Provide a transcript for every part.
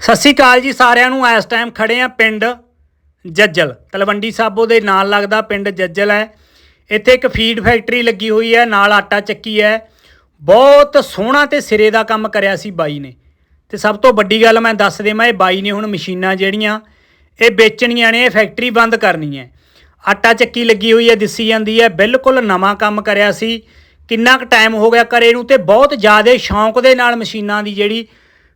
ਸਤਿ ਸ਼੍ਰੀ ਅਕਾਲ ਜੀ ਸਾਰਿਆਂ ਨੂੰ। ਇਸ ਟਾਈਮ ਖੜੇ ਆ ਪਿੰਡ ਜੱਜਲ। ਤਲਵੰਡੀ ਸਾਬੋ ਦੇ ਨਾਲ ਲੱਗਦਾ ਪਿੰਡ ਜੱਜਲ ਹੈ। ਇੱਥੇ ਇੱਕ ਫੀਡ ਫੈਕਟਰੀ ਲੱਗੀ ਹੋਈ ਹੈ, ਨਾਲ ਆਟਾ ਚੱਕੀ ਹੈ। ਬਹੁਤ ਸੋਹਣਾ ਤੇ ਸਿਰੇ ਦਾ ਕੰਮ ਕਰਿਆ ਸੀ ਬਾਈ ਨੇ। ਤੇ ਸਭ ਤੋਂ ਵੱਡੀ ਗੱਲ ਮੈਂ ਦੱਸ ਦੇਵਾਂ, ਇਹ ਬਾਈ ਨੇ ਹੁਣ ਮਸ਼ੀਨਾਂ ਜਿਹੜੀਆਂ, ਇਹ ਵੇਚਣੀਆਂ ਨੇ, ਇਹ ਫੈਕਟਰੀ ਬੰਦ ਕਰਨੀ ਹੈ। ਆਟਾ ਚੱਕੀ ਲੱਗੀ ਹੋਈ ਹੈ, ਦਿਸੀ ਜਾਂਦੀ ਹੈ। ਬਿਲਕੁਲ ਨਵਾਂ ਕੰਮ ਕਰਿਆ ਸੀ। ਕਿੰਨਾ ਕੁ ਟਾਈਮ ਹੋ ਗਿਆ ਕਰੇ ਨੂੰ ਤੇ ਬਹੁਤ ਜ਼ਿਆਦਾ ਸ਼ੌਂਕ ਦੇ ਨਾਲ ਮਸ਼ੀਨਾਂ ਦੀ ਜਿਹੜੀ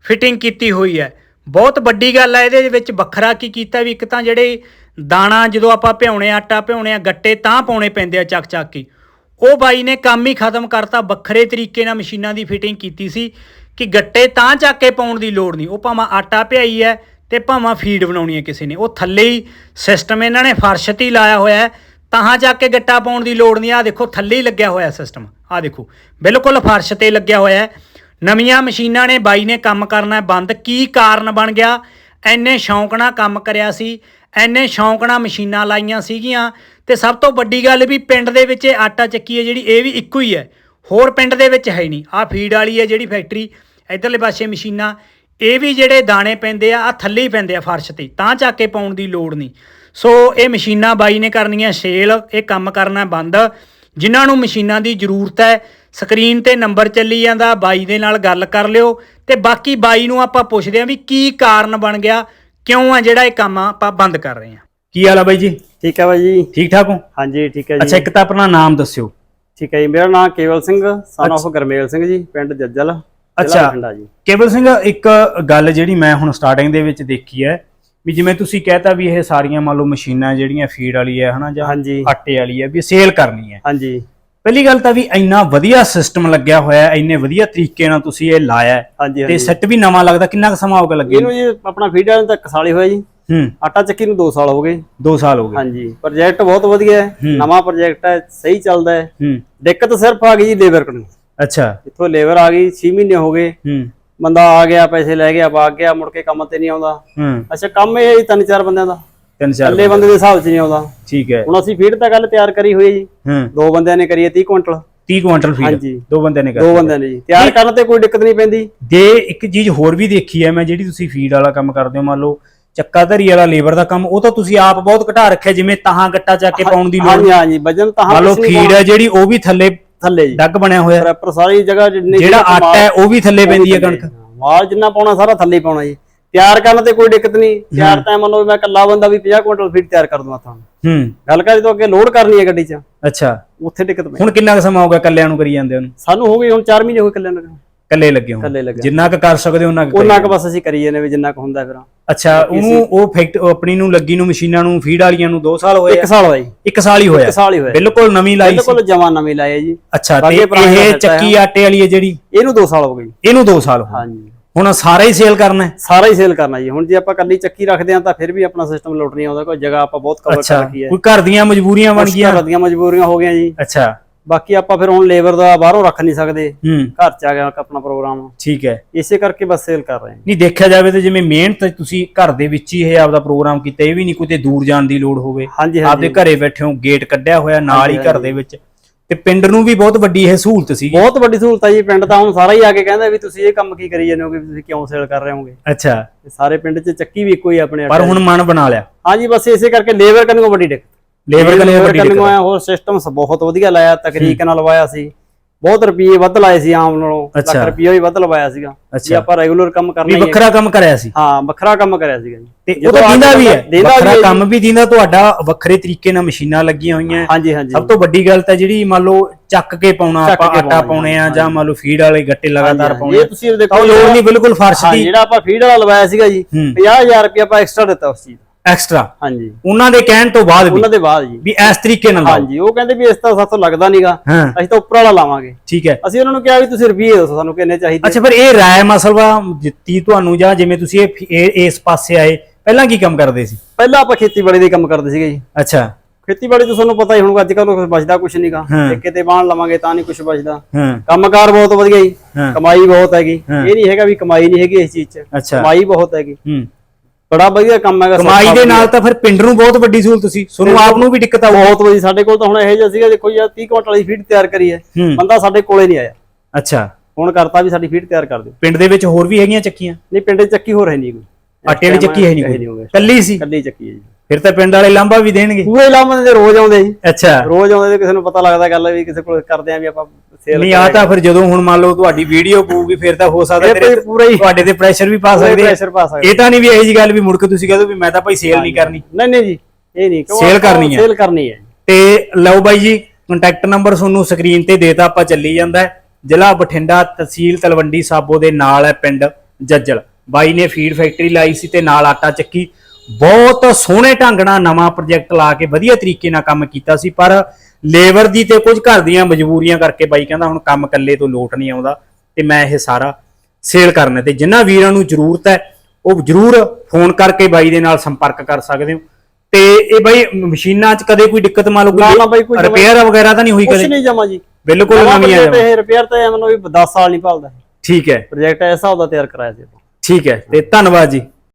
ਫਿਟਿੰਗ ਕੀਤੀ ਹੋਈ ਹੈ। ਬਹੁਤ ਵੱਡੀ ਗੱਲ ਹੈ ਇਹਦੇ ਵਿੱਚ ਵੱਖਰਾ ਕੀ ਕੀਤਾ ਵੀ ਇੱਕ ਤਾਂ ਜਿਹੜੇ ਦਾਣਾ ਜਦੋਂ ਆਪਾਂ ਭਿਉਣੇ ਆਟਾ ਭਿਉਣੇ ਆ, ਗੱਟੇ ਤਾਂ ਪਾਉਣੇ ਪੈਂਦੇ ਆ ਚੱਕ ਚੱਕ ਕੇ। ਉਹ ਬਾਈ ਨੇ ਕੰਮ ਹੀ ਖਤਮ ਕਰਤਾ, ਵੱਖਰੇ ਤਰੀਕੇ ਨਾਲ ਮਸ਼ੀਨਾਂ ਦੀ ਫਿਟਿੰਗ ਕੀਤੀ ਸੀ ਕਿ ਗੱਟੇ ਤਾਂ ਚੱਕ ਕੇ ਪਾਉਣ ਦੀ ਲੋੜ ਨਹੀਂ। ਉਹ ਭਾਵੇਂ ਆਟਾ ਭਿਆਈ ਹੈ ਤੇ ਭਾਵੇਂ ਫੀਡ ਬਣਾਉਣੀ ਹੈ ਕਿਸੇ ਨੇ। ਉਹ ਥੱਲੇ ਹੀ ਸਿਸਟਮ ਇਹਨਾਂ ਨੇ ਫਰਸ਼ ਤੇ ਲਾਇਆ ਹੋਇਆ ਹੈ, ਤਾਂ ਚੱਕ ਕੇ ਗੱਟਾ ਪਾਉਣ ਦੀ ਲੋੜ ਨਹੀਂ। ਆ ਦੇਖੋ, ਥੱਲੇ ਹੀ ਲੱਗਿਆ ਹੋਇਆ ਸਿਸਟਮ ਆ ਦੇਖੋ, ਬਿਲਕੁਲ ਫਰਸ਼ ਤੇ ਲੱਗਿਆ ਹੋਇਆ ਹੈ। ਨਵੀਆਂ ਮਸ਼ੀਨਾਂ ਨੇ ਬਾਈ ਨੇ ਕੰਮ ਕਰਨਾ ਬੰਦ। ਕੀ ਕਾਰਨ ਬਣ ਗਿਆ? ਐਨੇ ਸ਼ੌਂਕ ਨਾਲ ਕੰਮ ਕਰਿਆ ਸੀ ਐਨੇ ਸ਼ੌਂਕ ਨਾਲ ਮਸ਼ੀਨਾਂ ਲਾਈਆਂ ਸੀਗੀਆਂ ਤੇ ਸਭ ਤੋਂ ਵੱਡੀ ਗੱਲ ਵੀ ਪਿੰਡ ਦੇ ਵਿੱਚ ਇਹ ਆਟਾ ਚੱਕੀ ਹੈ ਜਿਹੜੀ, ਇਹ ਵੀ ਇੱਕੋ ਹੀ ਹੈ। ਹੋਰ ਪਿੰਡ ਦੇ ਵਿੱਚ ਹੈ ਨਹੀਂ। ਆ ਫੀਡ ਵਾਲੀ ਹੈ ਜਿਹੜੀ ਫੈਕਟਰੀ, ਇਧਰਲੇ ਪਾਸੇ ਮਸ਼ੀਨਾਂ, ਇਹ ਵੀ ਜਿਹੜੇ ਦਾਣੇ ਪੈਂਦੇ ਆ ਆ ਥੱਲੇ ਹੀ ਪੈਂਦੇ ਆ ਫਰਸ਼ ਤੇ, ਤਾਂ ਚੱਕ ਕੇ ਪਾਉਣ ਦੀ ਲੋੜ ਨਹੀਂ। ਸੋ ਇਹ ਮਸ਼ੀਨਾਂ ਬਾਈ ਨੇ ਕਰਨੀਆਂ ਸੇਲ, ਇਹ ਕੰਮ ਕਰਨਾ ਬੰਦ। ਜਿਨ੍ਹਾਂ ਨੂੰ ਮਸ਼ੀਨਾਂ ਦੀ ਜ਼ਰੂਰਤ ਹੈ ਸਕਰੀਨ ਤੇ ਨੰਬਰ ਚੱਲੀ ਜਾਂਦਾ ਬਾਈ ਦੇ ਨਾਲ ਗੱਲ ਕਰ ਲਿਓ। ਤੇ ਬਾਕੀ ਬਾਈ ਨੂੰ ਆਪਾਂ ਪੁੱਛਦੇ ਆਂ ਵੀ ਕੀ ਕਾਰਨ ਬਣ ਗਿਆ ਕਿਉਂ ਆ ਜਿਹੜਾ ਇਹ ਕੰਮ ਆਪਾਂ ਬੰਦ ਕਰ ਰਹੇ ਆਂ ਕੀ ਹਾਲ ਆ ਬਾਈ ਜੀ? ਠੀਕ ਹੈ ਬਾਈ ਜੀ। ਠੀਕ ਠਾਕ ਹੋ? ਹਾਂਜੀ ਠੀਕ ਹੈ ਅੱਛਾ ਜੀ ਇੱਕ ਤਾਂ ਆਪਣਾ ਨਾਮ ਦੱਸਿਓ। ਠੀਕ ਹੈ ਜੀ ਮੇਰਾ ਨਾਮ ਕੇਵਲ ਸਿੰਘ ਸਨ of ਗਰਮੇਲ ਸਿੰਘ ਜੀ ਪਿੰਡ ਜੱਜਲ ਅੱਛਾ। ਬਠਿੰਡਾ ਜੀ। ਕੇਵਲ ਸਿੰਘ ਇੱਕ ਗੱਲ ਜਿਹੜੀ ਮੈਂ ਹੁਣ ਸਟਾਰਟਿੰਗ ਦੇ ਵਿੱਚ ਦੇਖੀ ਹੈ ਵੀ ਜਿਵੇਂ ਤੁਸੀਂ ਕਹਿਤਾ ਵੀ ਇਹ ਸਾਰੀਆਂ ਮੰਨ ਲਓ ਮਸ਼ੀਨਾਂ ਜਿਹੜੀਆਂ ਫੀਡ ਵਾਲੀ ਹੈ ਹਨਾ ਜਾਂ ਹਾਂਜੀ। ਆਟੇ ਵਾਲੀ ਹੈ ਵੀ ਸੇਲ ਕਰਨੀ ਹੈ। ਹਾਂਜੀ। ਪਹਿਲੀ ਗੱਲ ਤਾਂ ਵੀ ਇੰਨਾ ਵਧੀਆ ਸਿਸਟਮ ਲੱਗਿਆ ਹੋਇਆ ਹੈ ਇੰਨੇ ਵਧੀਆ ਤਰੀਕੇ ਨਾਲ ਤੁਸੀਂ ਇਹ ਲਾਇਆ ਹੈ। ਹਾਂਜੀ ਤੇ ਹਾਂਜੀ। ਸੈੱਟ ਵੀ ਨਵਾਂ ਲੱਗਦਾ ਕਿੰਨਾ ਕੁ ਸਮਾਂ ਹੋ ਗਿਆ ਲੱਗੇ ਇਹਨੂੰ ਜੀ ਆਪਣਾ ਫੀਡ ਵਾਲੇ ਤੱਕ ਸਾਲੀ ਹੋਇਆ ਜੀ। ਹੂੰ। ਆਟਾ ਚੱਕੀ ਨੂੰ 2 ਸਾਲ ਹੋ ਗਏ। 2 ਸਾਲ ਹੋ ਗਏ। ਹਾਂਜੀ ਪ੍ਰੋਜੈਕਟ ਬਹੁਤ ਵਧੀਆ ਹੈ। ਨਵਾਂ ਪ੍ਰੋਜੈਕਟ ਹੈ ਸਹੀ ਚੱਲਦਾ ਹੈ। ਹੂੰ। ਦਿੱਕਤ ਸਿਰਫ ਆ ਗਈ ਜੀ ਲੇਬਰ ਕੋਲ ਅੱਛਾ। ਇੱਥੋਂ ਲੇਬਰ ਆ ਗਈ 6 ਮਹੀਨੇ ਹੋ ਗਏ। ਹੂੰ। ਬੰਦਾ ਆ ਗਿਆ ਪੈਸੇ ਲੈ ਗਿਆ ਭਾਗ ਗਿਆ ਮੁੜ ਕੇ ਕੰਮ ਤੇ ਨਹੀਂ ਆਉਂਦਾ। ਹੂੰ। ਅੱਛਾ ਕੰਮ ਇਹ ਹੈ ਜੀ ਤਿੰਨ ਚਾਰ ਬੰਦਿਆਂ ਦਾ। ਤਿੰਨ ਚਾਰ ਇਕੱਲੇ ਬੰਦੇ ਦੇ ਹਿਸਾਬ 'ਚ ਨਹੀਂ ਆਉਂਦਾ। ਠੀਕ ਹੈ। ਹੁਣ ਅਸੀਂ ਫੀਡ ਤਾਂ ਗੱਲ ਤਿਆਰ ਕਰੀ ਹੋਈ ਹੈ ਜੀ। ਹੂੰ। ਦੋ ਬੰਦਿਆਂ ਨੇ ਕਰੀ ਹੈ 30 ਕੁਇੰਟਲ। 30 quintal feed. ਹਾਂਜੀ। ਦੋ ਬੰਦੇ ਨੇ ਕਰ ਦੋ ਬੰਦਿਆਂ ਨੇ ਜੀ। ਤਿਆਰ ਕਰਨ ਤੇ ਕੋਈ ਦਿੱਕਤ ਨਹੀਂ ਪੈਂਦੀ। ਦੇ ਇੱਕ ਚੀਜ਼ ਹੋਰ ਵੀ ਦੇਖੀ ਹੈ ਮੈਂ ਜਿਹੜੀ ਤੁਸੀਂ ਫੀਡ ਵਾਲਾ ਕੰਮ ਕਰਦੇ ਹੋ ਮੰਨ ਲਓ ਚੱਕਾ ਧਰੀ ਵਾਲਾ ਲੇਬਰ ਦਾ ਕੰਮ ਉਹ ਤਾਂ ਤੁਸੀਂ ਆਪ ਬਹੁਤ ਘਟਾ ਰੱਖਿਆ ਜਿਵੇਂ ਤਾਹਾਂ ਗੱਟਾ ਚੱਕ ਕੇ ਪਾਉਣ ਦੀ ਲੋੜ ਹਾਂਜੀ ਹਾਂਜੀ ਵਜਨ ਤਾਂ ਮੰਨ ਲਓ ਫੀਡ ਹੈ ਜਿਹੜੀ ਉਹ ਵੀ ਥੱਲੇ ਥੱਲੇ ਜੀ। ਡੱਗ ਬਣਿਆ ਹੋਇਆ। ਪ੍ਰੈਪਰ ਸਾਰੀ ਜਗ੍ਹਾ ਜਿੰਨੀ ਜਿਹੜਾ ਆਟਾ ਹੈ ਉਹ ਵੀ ਥੱਲੇ ਪੈਂਦੀ ਹੈ ਕਣਕ। ਮਾਲ ਜਿੰਨਾ ਪਾਉਣਾ ਸਾਰਾ ਥੱਲੇ ਹੀ ਪਾਉਣਾ ਜੀ। ਤਿਆਰ ਕਰਨ ਤੇ ਕੋਈ ਦਿੱਕਤ ਨਹੀਂ। ਤਿਆਰ ਤਾਂ ਮੰਨ ਮੈਂ ਇਕੱਲਾ ਬੰਦਾ ਵੀ 50 ਕੁਇੰਟਲ ਫੀਡ ਤਿਆਰ ਕਰ ਦਵਾਂ ਤੁਹਾਨੂੰ। ਹੂੰ। ਗੱਲ ਕਰ ਜਦੋਂ ਅੱਗੇ ਲੋਡ ਕਰਨੀ ਹੈ ਗੱਡੀ 'ਚ। ਅੱਛਾ। ਉੱਥੇ ਦਿੱਕਤ ਹੁਣ ਕਿੰਨਾ ਕੁ ਸਮਾਂ ਹੋ ਗਿਆ ਕੱਲਿਆਂ ਨੂੰ ਕਰੀ ਜਾਂਦੇ ਉਹਨੂੰ ਸਾਨੂੰ ਹੋ ਗਈ ਹੁਣ 4 ਮਹੀਨੇ ਹੋ ਗਏ ਇਕੱਲੇ ਨੂੰ। ਕੱਲੇ ਲੱਗੇ ਹੋ ਇਕੱਲੇ ਜਿੰਨਾ ਕੁ ਕਰ ਸਕਦੇ ਹੋ ਉਹਨਾਂ ਕੁ ਉਹਨਾਂ ਕ ਬਸ ਅਸੀਂ ਕਰੀ ਜਾਂਦੇ ਵੀ ਜਿੰਨਾ ਕੁ ਹੁੰਦਾ ਫਿਰ। ਅੱਛਾ ਉਹਨੂੰ ਉਹ ਫੈਕਟ ਆਪਣੀ ਨੂੰ ਲੱਗੀ ਨੂੰ ਮਸ਼ੀਨਾਂ ਨੂੰ ਫੀਡ ਵਾਲੀਆਂ ਨੂੰ 2 ਸਾਲ ਹੋਏ ਇੱਕ ਆ ਸਾਲ ਹੋਇਆ ਜੀ ਇੱਕ ਸਾਲ ਹੀ ਹੋਇਆ? ਇੱਕ ਸਾਲ ਹੀ ਹੋਇਆ। ਬਿਲਕੁਲ ਨਵੀਂ ਲਾਈ ਬਿਲਕੁਲ ਜਵਾਨ ਨਵੀਂ ਲਾਇਆ ਜੀ। ਅੱਛਾ ਤੇ ਇਹ ਚੱਕੀ ਆਟੇ ਵਾਲੀ ਹੈ ਜਿਹੜੀ? ਇਹਨੂੰ 2 ਸਾਲ ਹੋ ਗਏ। ਇਹਨੂੰ 2 ਸਾਲ ਹੋ ਹਾਂਜੀ। ਹੁਣ ਸਾਰਾ ਹੀ ਸੇਲ ਕਰਨਾ। ਹੈ ਸਾਰਾ ਹੀ ਸੇਲ ਕਰਨਾ ਜੀ। ਹੁਣ ਜੇ ਆਪਾਂ ਕੱਲੀ ਚੱਕੀ ਰੱਖਦੇ ਆ ਤਾਂ ਫਿਰ ਵੀ ਆਪਣਾ ਸਿਸਟਮ ਲੋਟ ਨਹੀਂ ਆਉਂਦਾ। ਕੋਈ ਜਗ੍ਹਾ ਆਪਾਂ ਬਹੁਤ ਕਵਰ ਕਰ ਰੱਖੀ ਹੈ ਕੋਈ ਘਰ ਦੀਆਂ ਮਜਬੂਰੀਆਂ ਬਣ ਗਈਆਂ? ਘਰ ਦੀਆਂ ਮਜਬੂਰੀਆਂ ਹੋ ਗਈਆਂ ਜੀ। ਅੱਛਾ। ਬਾਕੀ ਆਪਾਂ ਫਿਰ ਹੁਣ ਲੇਬਰ ਦਾ ਬਾਹਰੋਂ ਰੱਖ ਨਹੀਂ ਸਕਦੇ। ਘਰ ਚ ਆ ਗਿਆ ਆਪਣਾ ਪ੍ਰੋਗਰਾਮ ਠੀਕ ਹੈ। ਇਸੇ ਕਰਕੇ ਬਸ ਸੇਲ ਕਰ ਰਹੇ ਹਾਂ। ਨਹੀਂ ਦੇਖਿਆ ਜਾਵੇ ਤਾਂ ਜਿਵੇਂ ਮਿਹਨਤ ਤੁਸੀਂ ਘਰ ਦੇ ਵਿੱਚ ਹੀ ਇਹ ਆਪਦਾ ਪ੍ਰੋਗਰਾਮ ਕੀਤਾ ਇਹ ਵੀ ਨਹੀਂ ਕਿਤੇ ਦੂਰ ਜਾਣ ਦੀ ਲੋੜ ਹੋਵੇ। ਹਾਂਜੀ ਆਪਦੇ ਘਰੇ ਬੈਠੇ ਹੋ ਗੇਟ ਕੱਢਿਆ ਹੋਇਆ ਨਾਲ ਹੀ ਘਰ ਦੇ ਵਿੱਚ। ਤੇ ਪਿੰਡ ਨੂੰ ਵੀ ਬਹੁਤ ਵੱਡੀ ਇਹ ਸਹੂਲਤ ਸੀ। ਬਹੁਤ ਵੱਡੀ ਸਹੂਲਤ ਹੈ ਜੀ ਪਿੰਡ ਤਾਂ ਹੁਣ ਸਾਰਾ ਹੀ ਆ ਕੇ ਕਹਿੰਦਾ ਵੀ ਤੁਸੀਂ ਇਹ ਕੰਮ ਕੀ ਕਰੀ ਜਾਂਦੇ ਹੋਗੇ ਵੀ ਤੁਸੀਂ ਕਿਉਂ ਸੇਲ ਕਰ ਰਹੇ ਹੋਗੇ ਅੱਛਾ। ਸਾਰੇ ਪਿੰਡ 'ਚ ਚੱਕੀ ਵੀ ਇੱਕੋ ਹੀ ਆਪਣੇ ਪਰ ਹੁਣ ਮਨ ਬਣਾ ਲਿਆ। ਹਾਂਜੀ ਬਸ ਇਸੇ ਕਰਕੇ ਲੇਬਰ ਕਰਨ ਨੂੰ ਵੱਡੀ ਦਿੱਕਤ। ਲੇਬਰ ਵੱਡੀ ਕਰਨ ਦਿੱਕਤ ਨੂੰ ਆਇਆ ਹੋਰ ਸਿਸਟਮ ਬਹੁਤ ਵਧੀਆ ਲਾਇਆ ਤਕਰੀਕ ਨਾਲ ਲਵਾਇਆ ਸੀ। ਬਹੁਤ ਰੁਪਏ ਵੱਧ ਲਾਏ ਸੀ ਆਮ ਨਾਲੋਂ ਲੱਖ। ਰੁਪਏ ਵੀ ਵੱਧ ਲਵਾਇਆ ਸੀਗਾ। ਜੇ ਆਪਾਂ ਰੈਗੂਲਰ ਕੰਮ ਕਰਨਾ ਹੀ ਹੈ। ਵੱਖਰਾ ਕੰਮ ਕਰਿਆ ਸੀ। ਹਾਂ ਵੱਖਰਾ ਕੰਮ ਕਰਿਆ ਸੀਗਾ ਜੀ। ਤੇ ਉਹ ਤਾਂ ਦਿੰਦਾ ਵੀ ਹੈ। ਵੱਖਰਾ। ਕੰਮ ਵੀ ਦਿੰਦਾ ਤੁਹਾਡਾ ਵੱਖਰੇ ਤਰੀਕੇ ਨਾਲ ਮਸ਼ੀਨਾਂ ਲੱਗੀਆਂ ਹੋਈਆਂ। ਹਾਂਜੀ ਹਾਂਜੀ। ਸਭ ਤੋਂ ਵੱਡੀ ਗੱਲ ਤਾਂ ਜਿਹੜੀ ਮੰਨ ਲਓ ਚੱਕ ਕੇ ਪਾਉਣਾ ਆਪਾਂ ਆਟਾ ਪਾਉਣਾ, ਆ ਜਾਂ ਮੰਨ ਲਓ ਫੀਡ ਵਾਲੇ ਗੱਟੇ ਲਗਾਤਾਰ ਇਹ ਪਾਉਣੇ ਤੁਸੀਂ ਤਾਂ ਦੇਖੋ ਲੋੜ ਨਹੀਂ ਬਿਲਕੁਲ ਫਰਸ਼ ਦੀ। ਜਿਹੜਾ ਆਪਾਂ ਫੀਡ ਵਾਲਾ ਲਵਾਇਆ ਸੀਗਾ ਜੀ ਹੂੰ। 50000 ਰੁਪਏ ਆਪਾਂ ਐਕਸਟਰਾ ਦਿੱਤਾ ਉਸ ਚੀਜ਼ ਐਕਸਟਰਾ ਹਾਂਜੀ। ਉਹਨਾਂ ਦੇ ਕਹਿਣ ਤੋਂ ਬਾਅਦ ਵੀ ਉਹਨਾਂ ਦੇ ਬਾਅਦ ਜੀ। ਵੀ ਇਸ ਤਰੀਕੇ ਨਾਲ ਲਾਓ। ਹਾਂਜੀ ਉਹ ਕਹਿੰਦੇ ਵੀ ਇਸ ਤਰ੍ਹਾਂ ਸਾਥੋਂ ਲੱਗਦਾ ਨਹੀਂਗਾ ਹਾਂ। ਅਸੀਂ ਤਾਂ ਉੱਪਰ ਵਾਲਾ ਲਾਵਾਂਗੇ। ਠੀਕ ਹੈ। ਅਸੀਂ ਉਹਨਾਂ ਨੂੰ ਕਿਹਾ ਵੀ ਤੁਸੀਂ ਰੁਪਏ ਦੱਸੋ ਸਾਨੂੰ ਕਿੰਨੇ ਚਾਹੀਦੇ। ਅੱਛਾ ਫਿਰ ਇਹ ਰਾਏ ਮਸਲਵਾ ਦਿੱਤੀ ਤੁਹਾਨੂੰ ਜਾਂ ਜਿਵੇਂ ਤੁਸੀਂ ਇਹ ਫੀ- ਇਹ ਇਸ ਪਾਸੇ ਆਏ ਪਹਿਲਾਂ ਕੀ ਕੰਮ ਕਰਦੇ ਸੀ? ਪਹਿਲਾਂ ਆਪਾਂ ਖੇਤੀਬਾੜੀ ਦੇ ਕੰਮ ਕਰਦੇ ਸੀਗੇ ਜੀ। ਅੱਛਾ। ਖੇਤੀਬਾੜੀ ਤੋਂ ਤੁਹਾਨੂੰ ਪਤਾ ਹੀ ਹੁਣ ਅੱਜ ਕੱਲ੍ਹ ਕੁਝ ਬਚਦਾ ਕੁਝ ਨਹੀਂਗਾ ਹਾਂ। ਠੇਕੇ ਤੇ ਬਾਣ ਲਵਾਂਗੇ ਤਾਂ ਨਹੀਂ ਕੁਝ ਬਚਦਾ। ਹਾਂ। ਕੰਮਕਾਰ ਬਹੁਤ ਵਧੀਆ ਜੀ। ਹਾਂ। ਕਮਾਈ ਬਹੁਤ ਹੈਗੀ। ਹਾਂ। ਇਹ ਨਹੀਂ ਹੈਗਾ ਵੀ ਕਮਾਈ ਨਹੀਂ ਹੈਗੀ ਇਸ ਚੀਜ਼ 'ਚ। ਅੱਛਾ। ਕਮਾਈ ਬਹੁਤ ਹੈਗੀ। ਹੂੰ। ਬੜਾ ਵਧੀਆ ਕੰਮ ਹੈਗਾ ਕਮਾਈ ਦੇ ਨਾਲ। ਤਾਂ ਫਿਰ ਪਿੰਡ ਨੂੰ ਬਹੁਤ ਵੱਡੀ ਸਹੂਲਤ ਸੀ। ਤੁਹਾਨੂੰ ਆਪ ਨੂੰ ਵੀ ਦਿੱਕਤ ਆਊ ਬਹੁਤ ਵਧੀਆ। ਸਾਡੇ ਕੋਲ ਤਾਂ ਹੁਣ ਇਹੋ ਜਿਹਾ ਸੀਗਾ ਦੇਖੋ ਯਾਰ 30 ਕੁਇੰਟਲ ਵਾਲੀ ਫੀਡ ਤਿਆਰ ਕਰੀ ਹੈ। ਹੂੰ ਬੰਦਾ ਸਾਡੇ ਕੋਲੇ ਨਹੀਂ ਆਇਆ। ਅੱਛਾ। ਹੁਣ ਕਰਤਾ ਵੀ ਸਾਡੀ ਫੀਡ ਤਿਆਰ ਕਰ ਦਿਓ। ਪਿੰਡ ਦੇ ਵਿੱਚ ਹੋਰ ਵੀ ਹੈਗੀਆਂ ਚੱਕੀਆਂ? ਨਹੀਂ ਪਿੰਡ ਚੱਕੀ ਹੋ ਰਹੀ ਨਹੀਂ ਕੋਈ। ਆਟੇ ਵਾਲੀ ਚੱਕੀ ਹੈ ਨਹੀਂ ਹੈ। ਕੋਈ? ਕੱਲੀ ਸੀ? ਕੱਲੀ ਚੱਕੀ ਹੈ ਜੀ। ਫਿਰ ਤਾਂ ਪਿੰਡ ਵਾਲੇ ਲਾਂਭਾ ਵੀ ਦੇਣਗੇ। ਪੂਰੇ ਲਾਮਨ ਦੇ ਰੋਜ਼ ਆਉਂਦੇ ਜੀ। ਅੱਛਾ। ਰੋਜ਼ ਆਉਂਦੇ ਤੇ ਕਿਸੇ ਨੂੰ ਪਤਾ ਲੱਗਦਾ ਗੱਲ ਵੀ ਕਿਸੇ ਕੋਲ ਕਰਦੇ ਆ ਵੀ ਆਪਾਂ ਸੇਲ ਨਹੀਂ ਆ ਤਾਂ ਫਿਰ ਜਦੋਂ ਹੁਣ ਮੰਨ ਲਓ ਤੁਹਾਡੀ ਵੀਡੀਓ ਪਊਗੀ ਫਿਰ ਤਾਂ ਹੋ ਸਕਦਾ ਤੇਰੇ ਤਾਂ ਪੂਰਾ ਹੀ ਤੁਹਾਡੇ ਤੇ ਪ੍ਰੈਸ਼ਰ ਵੀ ਪਾ ਸਕਦੇ ਆ। ਪ੍ਰੈਸ਼ਰ ਪਾ ਸਕਦੇ। ਇਹ ਤਾਂ ਨਹੀਂ ਵੀ ਇਹੋ ਜੀ ਗੱਲ ਵੀ ਮੁੜ ਕੇ ਤੁਸੀਂ ਕਹਦੋ ਵੀ ਮੈਂ ਤਾਂ ਭਾਈ ਸੇਲ ਨਹੀਂ ਕਰਨੀ। ਨਹੀਂ ਨਹੀਂ ਜੀ ਇਹ ਨਹੀਂ। ਆਪਾਂ ਕਰਨੀ ਹੈ। sale ਕਰਨੀ ਹੈ। ਤੇ ਲਓ ਬਾਈ ਜੀ ਕੰਟੈਕਟ ਨੰਬਰ ਤੁਹਾਨੂੰ ਸਕਰੀਨ ਤੇ ਦੇਤਾ ਆਪਾਂ ਚੱਲੀ ਜਾਂਦਾ। ਜ਼ਿਲ੍ਹਾ ਬਠਿੰਡਾ ਤਹਿਸੀਲ ਤਲਵੰਡੀ ਸਾਬੋ ਦੇ ਨਾਲ ਹੈ ਪਿੰਡ ਜੱਜਲ। ਬਾਈ ਨੇ ਫੀਡ ਫੈਕਟਰੀ ਲਾਈ ਸੀ ਤੇ ਨਾਲ ਆਟਾ ਚੱਕੀ। ਬਹੁਤ ਸੋਹਣੇ ਢੰਗ ਨਾਲ ਨਵਾਂ ਪ੍ਰੋਜੈਕਟ ਲਾ ਕੇ ਵਧੀਆ ਤਰੀਕੇ ਨਾਲ ਕੰਮ ਕੀਤਾ ਸੀ ਪਰ ਲੇਬਰ ਦੀ ਤੇ ਕੁਝ ਘਰ ਦੀਆਂ ਮਜਬੂਰੀਆਂ ਕਰਕੇ ਬਾਈ ਕਹਿੰਦਾ ਹੁਣ ਕੰਮ ਇਕੱਲੇ ਤੋਂ ਲੋਟ ਨਹੀਂ ਆਉਂਦਾ ਤੇ ਮੈਂ ਇਹ ਸਾਰਾ ਸੇਲ ਕਰਨਾ ਤੇ ਜਿਨ੍ਹਾਂ ਵੀਰਾਂ ਨੂੰ ਜ਼ਰੂਰਤ ਹੈ ਉਹ ਜ਼ਰੂਰ ਫੋਨ ਕਰਕੇ ਬਾਈ ਦੇ ਨਾਲ ਸੰਪਰਕ ਕਰ ਸਕਦੇ ਹੋ। ਤੇ ਇਹ ਬਾਈ ਮਸ਼ੀਨਾਂ 'ਚ ਕਦੇ ਕੋਈ ਦਿੱਕਤ ਮੰਨ ਲਓ ਰਿਪੇਅਰ ਵਗੈਰਾ ਤਾਂ ਨਹੀਂ ਹੋਈ ਕਦੇ? ਨਹੀਂ ਜਮਾ ਜੀ। ਬਿਲਕੁਲ ਨਵੀਂ ਆ ਇਹ ਰਿਪੇਅਰ ਤਾਂ ਮੈਨੂੰ ਵੀ 10 ਸਾਲ ਨਹੀਂ ਭਾਲਦਾ। ਠੀਕ ਹੈ। ਪ੍ਰੋਜੈਕਟ ਐਸਾ ਉਹਦਾ ਤਿਆਰ ਕਰਾਇਆ ਸੀ। ਠੀਕ ਹੈ ਤੇ ਧੰਨਵਾਦ ਜੀ।